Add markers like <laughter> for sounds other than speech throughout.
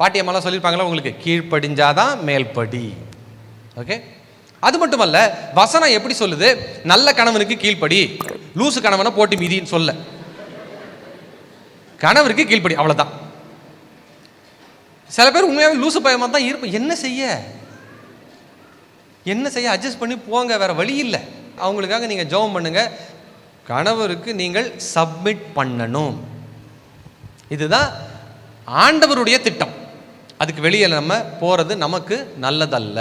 பாட்டியம்மாலாம் சொல்லியிருப்பாங்களா உங்களுக்கு? கீழ்ப்படிஞ்சாதான் மேல்படி. ஓகே அது மட்டுமல்ல வசனம் எப்படி சொல்லுது? நல்ல கணவனுக்கு கீழ்ப்படி லூசு கணவனை போட்டு மீதின்னு சொல்ல. கணவருக்கு கீழ்ப்படி அவ்வளோதான் சில பேர் உண்மையாகவே லூசு பயமா தான் இருப்போம் என்ன செய்ய? என்ன செய்ய? அட்ஜஸ்ட் பண்ணி போங்க வேற வழி இல்லை. அவங்களுக்காக நீங்கள் ஜெபம் பண்ணுங்க. கணவருக்கு நீங்கள் சப்மிட் பண்ணணும். இதுதான் ஆண்டவருடைய திட்டம். அதுக்கு வெளியே நம்ம போகிறது நமக்கு நல்லதல்ல.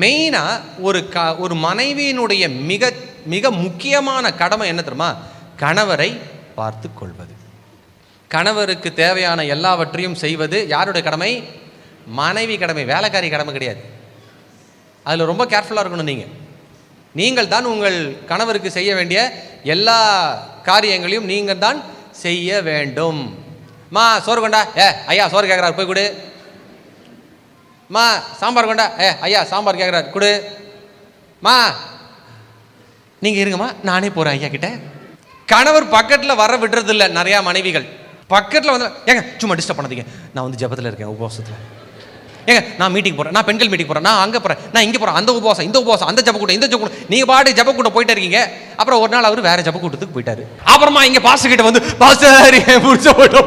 மெயினாக ஒரு க ஒரு மனைவியினுடைய மிக மிக முக்கியமான கடமை என்ன தெரியுமா? கணவரை பார்த்து கொள்வது. கணவருக்கு தேவையான எல்லாவற்றையும் செய்வது யாருடைய கடமை? மனைவி கடமை வேலைக்காரி கடமை கிடையாது. அதில் ரொம்ப கேர்ஃபுல்லாக இருக்கணும் நீங்கள் நீங்கள் தான் உங்கள் கணவருக்கு செய்ய வேண்டிய எல்லா காரியங்களையும் நீங்கள் தான் செய்ய வேண்டும். மா சோறு கொண்டா. ஏ ஐயா சோறு கேட்குறாரு போய் கொடு. மா சாம்பார் கொண்டா. ஏ ஐயா சாம்பார் கேட்குறாரு கொடு. மா நீங்கள் இருங்கம்மா. நானே போகிறேன் ஐயா கிட்ட. கணவர் பக்கத்தில் வர விடுறதில்ல நிறையா மனைவிகள். பக்கத்தில் வந்து ஏங்க சும்மா டிஸ்டர்ப் பண்ணாதீங்க. நான் வந்து ஜெபத்தில் இருக்கேன் உபவாசத்தில். ஏங்க நான் மீட்டிங் போகிறேன் நான் பெண்கள் மீட்டிங் போகிறேன் நான் அங்கே போகிறேன் நான் இங்கே போகிறேன் அந்த உபவாசம் இந்த உபவாசம் அந்த ஜபக்கூட்டம் இந்த ஜபக்கூடம் நீங்கள் பாட்டு ஜபக்கூட்டம் போயிட்டு இருக்கீங்க. அப்புறம் ஒரு நாள் அவர் வேற ஜபக்கூட்டத்துக்கு போயிட்டாரு. அப்புறமா இங்கே பாஸ்டர் கிட்ட வந்து பாஸ்டர் முடிச்ச புடிச்ச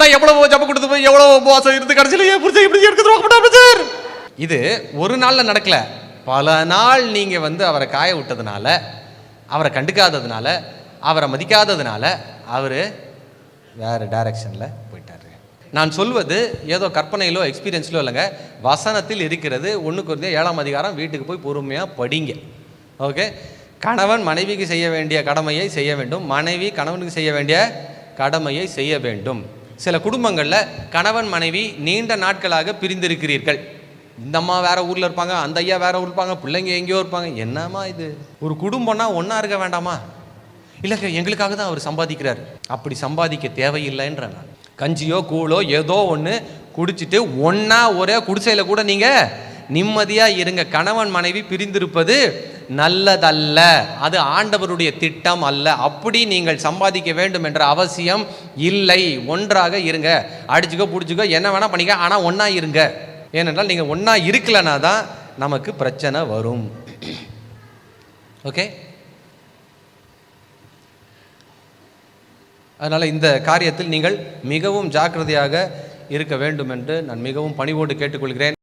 நான் எவ்வளவோ ஜப கொடுத்து போய் எவ்வளோ உபவாசம் இருந்து கடைசியில் ஏன் புரிஞ்சு இப்படி எடுத்து சார் இது ஒரு நாளில் நடக்கல. பல நாள் நீங்கள் வந்து அவரை காய விட்டதுனால அவரை கண்டுக்காததுனால அவரை மதிக்காததுனால அவர் வேறு டைரக்ஷனில் நான் சொல்வது ஏதோ கற்பனையிலோ எக்ஸ்பீரியன்ஸ்லோ இல்லைங்க. வசனத்தில் இருக்கிறது ஒன்றுக்கு ஒரு ஏழாம் அதிகாரம் வீட்டுக்கு போய் பொறுமையாக படிங்க. ஓகே கணவன் மனைவிக்கு செய்ய வேண்டிய கடமையை செய்ய வேண்டும். மனைவி கணவனுக்கு செய்ய வேண்டிய கடமையை செய்ய வேண்டும். சில குடும்பங்களில் கணவன் மனைவி நீண்ட நாட்களாக பிரிந்திருக்கிறீர்கள். இந்த அம்மா வேற ஊரில் இருப்பாங்க அந்த ஐயா வேற ஊர் இருப்பாங்க பிள்ளைங்க எங்கேயோ இருப்பாங்க. என்னம்மா இது? ஒரு குடும்பம்னா ஒன்றா இருக்க வேண்டாமா? இல்லைங்க எங்களுக்காக தான் அவர் சம்பாதிக்கிறார். அப்படி சம்பாதிக்க தேவையில்லைன்ற நான். கஞ்சியோ கூழோ ஏதோ ஒன்று குடிச்சிட்டு ஒன்றா ஒரே குடிசையில் கூட நீங்கள் நிம்மதியாக இருங்க. கணவன் மனைவி பிரிந்திருப்பது நல்லதல்ல. அது ஆண்டவருடைய திட்டம் அல்ல. அப்படி நீங்கள் சம்பாதிக்க வேண்டும் என்ற அவசியம் இல்லை. ஒன்றாக இருங்க. அடிச்சுக்கோ பிடிச்சிக்கோ என்ன வேணால் பண்ணிக்க ஆனால் ஒன்றா இருங்க. ஏனென்றால் நீங்கள் ஒன்றா இருக்கலைன்னா தான் நமக்கு பிரச்சனை வரும். <clears throat> ஓகே அதனால் இந்த காரியத்தில் நீங்கள் மிகவும் ஜாக்கிரதையாக இருக்க வேண்டும் என்று நான் மிகவும் பணிவோடு கேட்டுக்கொள்கிறேன்.